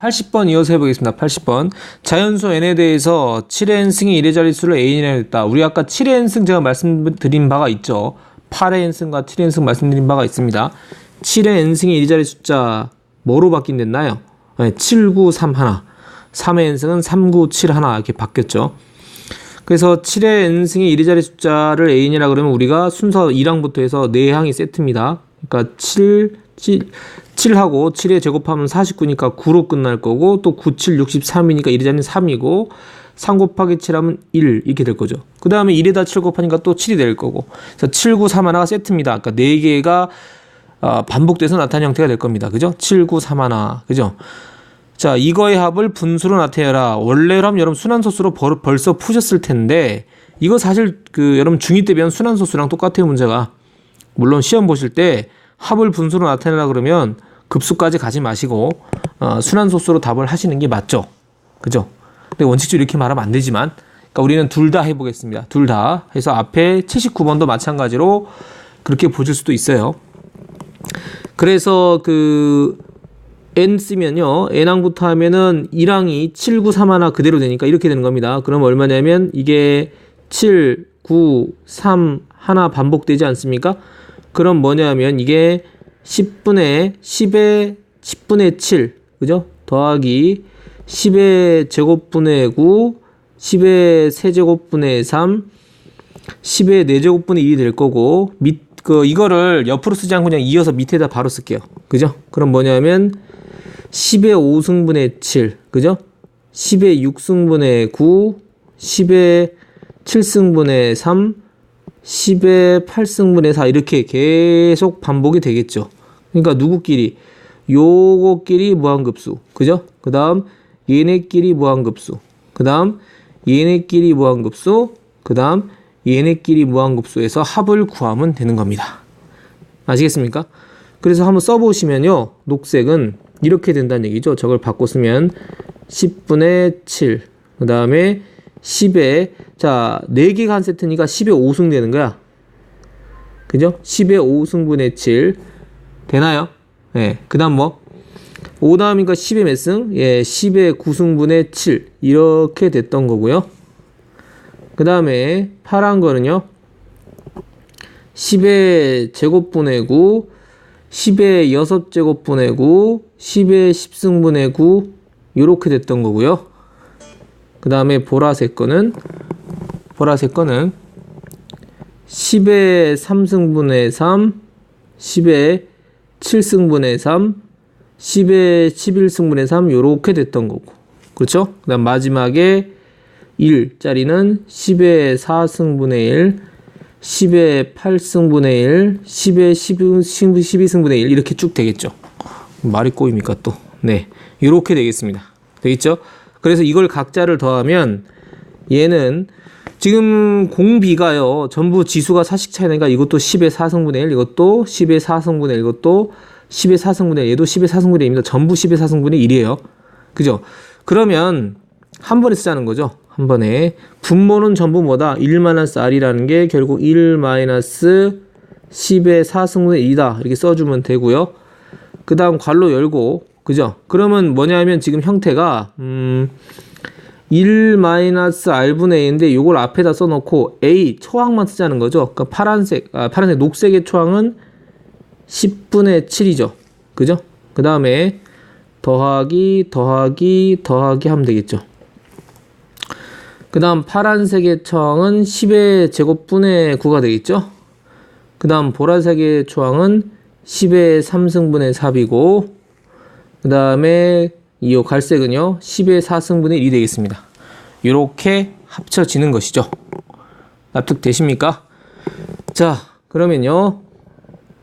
80번 이어서 해보겠습니다. 80번. 자연수 n에 대해서 7의 n승이 1의 자릿수를 a이라 했다. 우리 아까 7의 n승 제가 말씀드린 바가 있죠. 8의 n승과 7의 n승 말씀드린 바가 있습니다. 7의 n승이 1의 자릿 숫자 뭐로 바뀐댔나요? 네, 7, 9, 3, 1. 3의 n승은 3, 9, 7, 1 이렇게 바뀌었죠. 그래서 7의 n승이 1의 자릿 숫자를 a이라 그러면 우리가 순서 2항부터 해서 4항이 세트입니다. 그러니까 7, 7, 7하고 7에 제곱하면 49니까 9로 끝날 거고 또 9, 7, 63이니까 1의 자리는 3이고 3 곱하기 7하면 1 이렇게 될 거죠. 그 다음에 1에다 7 곱하니까 또 7이 될 거고 그래서 7, 9, 3 하나가 세트입니다. 그러니까 4개가 어, 반복돼서 나타나는 형태가 될 겁니다. 그죠? 7, 9, 3 하나. 그죠? 자, 이거의 합을 분수로 나타내라. 원래라면 여러분 순환소수로 벌, 벌써 푸셨을 텐데 이거 사실 그 여러분 중2 때 배운 순환소수랑 똑같아요, 문제가. 물론 시험 보실 때 합을 분수로 나타내라 그러면 급수까지 가지 마시고 어, 순환소수로 답을 하시는 게 맞죠. 그죠? 근데 원칙적으로 이렇게 말하면 안 되지만 그러니까 우리는 둘 다 해보겠습니다. 둘 다 해서 앞에 79번도 마찬가지로 그렇게 보실 수도 있어요. 그래서 그 n 쓰면요. n항부터 하면은 1항이 7, 9, 3 하나 그대로 되니까 이렇게 되는 겁니다. 그럼 얼마냐면 이게 7, 9, 3 하나 반복되지 않습니까? 그럼 뭐냐면 이게 10분의 10의 10분의 7 그죠? 더하기 10의 제곱분의 9 10의 세제곱분의 3 10의 4제곱분의 1이 될 거고 밑, 그 이거를 옆으로 쓰지 않고 그냥 이어서 밑에다 바로 쓸게요. 그죠? 그럼 뭐냐면 10의 5승분의 7 그죠? 10의 6승분의 9 10의 7승분의 3 10의 8승분의 4 이렇게 계속 반복이 되겠죠. 그러니까 누구끼리 요거끼리 무한급수 그죠? 그 다음 얘네끼리 무한급수 그 다음 얘네끼리 무한급수 그 다음 얘네끼리 무한급수에서 합을 구하면 되는 겁니다. 아시겠습니까? 그래서 한번 써보시면요. 녹색은 이렇게 된다는 얘기죠. 저걸 바꿔 쓰면 10분의 7. 그 다음에 10에, 자, 4개가 한 세트니까 10에 5승 되는 거야. 그죠? 10에 5승분의 7. 되나요? 예. 네. 그 다음 뭐? 5 다음이니까 10의 몇 승? 예, 10의 9승분의 7. 이렇게 됐던 거고요. 그 다음에 파란 거는요. 10의 제곱분의 9, 10의 6제곱분의 9, 10의 10승분의 9 이렇게 됐던 거고요. 그 다음에 보라색 거는 보라색 거는 10의 3승분의 3, 10의 7승분의 3, 10의 11승분의 3 요렇게 됐던 거고 그렇죠? 그 다음 마지막에 1짜리는 10의 4승분의 1, 10의 8승분의 1, 10의 12 승분의 1 이렇게 쭉 되겠죠. 말이 꼬입니까 또. 네. 이렇게 되겠습니다. 되겠죠? 그래서 이걸 각자를 더하면 얘는 지금 공비가요. 전부 지수가 사식 차이니까 이것도 10의 4승분의 1, 이것도 10의 4승분의 1, 이것도 10의 4승분의 1, 얘도 10의 4승분의 1입니다. 전부 10의 4승분의 1이에요. 그죠? 그러면 한 번에 쓰자는 거죠. 한 번에. 분모는 전부 뭐다? 1 마이너스 r이라는 게 결국 1 마이너스 10의 4승분의 2다. 이렇게 써주면 되고요. 그 다음 괄호 열고 그죠? 그러면 뭐냐면 지금 형태가 음, 1-r분의 a인데 이걸 앞에다 써놓고 a 초항만 쓰자는 거죠. 그러니까 파란색, 아, 파란색 녹색의 초항은 10분의 7이죠. 그죠? 그 다음에 더하기, 더하기, 더하기 하면 되겠죠. 그 다음 파란색의 초항은 10의 제곱분의 9가 되겠죠. 그 다음 보라색의 초항은 10의 3승분의 4이고 그 다음에 이 갈색은요 10의 4승분의 1이 되겠습니다. 이렇게 합쳐지는 것이죠. 납득되십니까? 자 그러면요.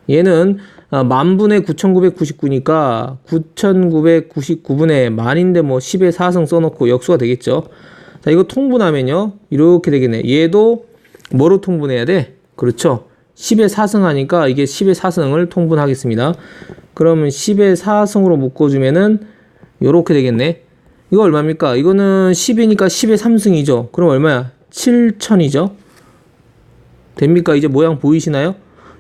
얘는 아, 만분의 9999니까 9999분의 만인데 뭐 10의 4승 써놓고 역수가 되겠죠. 자 이거 통분하면요. 이렇게 되겠네. 얘도 뭐로 통분해야 돼? 그렇죠 10의 4승 하니까 이게 10의 4승을 통분하겠습니다 그러면 10의 4승으로 묶어주면은 요렇게 되겠네. 이거 얼마입니까? 이거는 10이니까 10의 3승이죠. 그럼 얼마야? 7천이죠. 됩니까? 이제 모양 보이시나요?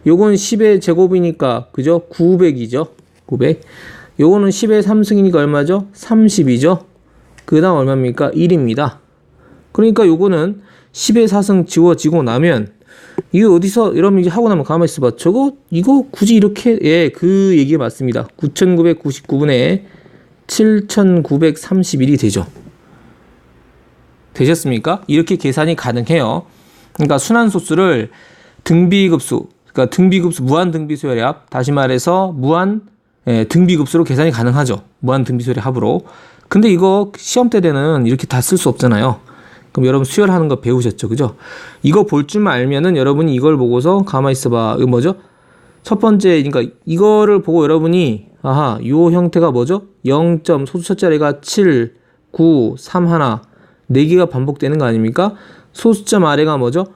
요건 10의 제곱이니까 그죠? 900이죠. 900. 요거는 10의 3승이니까 얼마죠? 30이죠. 그 다음 얼마입니까? 1입니다. 그러니까 요거는 10의 4승 지워지고 나면 이거 어디서 여러분 이제 하고 나면 가만히 있어봐. 저거 이거 굳이 이렇게 예 그 얘기가 맞습니다. 9,999분의 7,931이 되죠. 되셨습니까? 이렇게 계산이 가능해요. 그러니까 순환소수를 등비급수, 그러니까 등비급수 무한 등비수열의 합, 다시 말해서 무한 예, 등비급수로 계산이 가능하죠. 무한 등비수열의 합으로. 근데 이거 시험 때 되는 이렇게 다 쓸 수 없잖아요. 그럼 여러분 수열하는 거 배우셨죠, 그죠? 이거 볼 줄만 알면은 여러분이 이걸 보고서 가만히 있어봐. 이거 뭐죠? 첫 번째, 그러니까 이거를 보고 여러분이 아하, 요 형태가 뭐죠? 0. 소수 첫 자리가 7, 9, 3 하나, 4개가 반복되는 거 아닙니까? 소수점 아래가 뭐죠?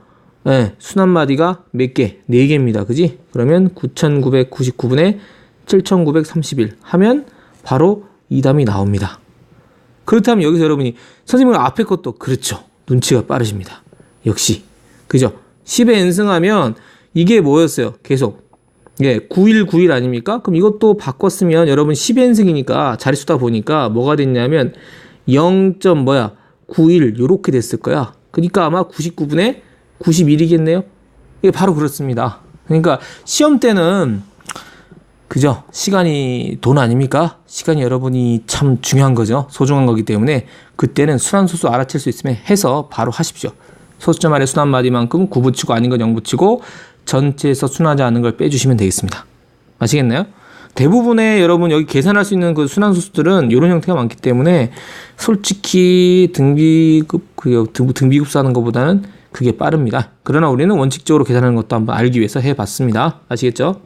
예, 순한 마디가 몇 개? 4개입니다. 그지? 그러면 9,999분의 7,931 하면 바로 이 답이 나옵니다. 그렇다면 여기서 여러분이 선생님 앞에 것도 그렇죠. 눈치가 빠르십니다. 역시. 그죠? 10에 n승하면 이게 뭐였어요? 계속. 예, 9191 아닙니까? 그럼 이것도 바꿨으면 여러분 10에 n승이니까 자릿수다 보니까 뭐가 됐냐면 0. 뭐야? 91 요렇게 됐을 거야. 그러니까 아마 99분의 91이겠네요. 이게 바로 그렇습니다. 그러니까 시험 때는 그죠? 시간이 돈 아닙니까? 시간이 여러분이 참 중요한 거죠. 소중한 거기 때문에 그때는 순환소수 알아챌 수 있으면 해서 바로 하십시오. 소수점 아래 순환 마디만큼 9 붙이고 아닌 건0 붙이고 전체에서 순하지 않은 걸 빼주시면 되겠습니다. 아시겠나요? 대부분의 여러분 여기 계산할 수 있는 그 순환 소수들은 이런 형태가 많기 때문에 솔직히 등비급 그 등- 등비급수 하는 것보다는 그게 빠릅니다. 그러나 우리는 원칙적으로 계산하는 것도 한번 알기 위해서 해봤습니다. 아시겠죠?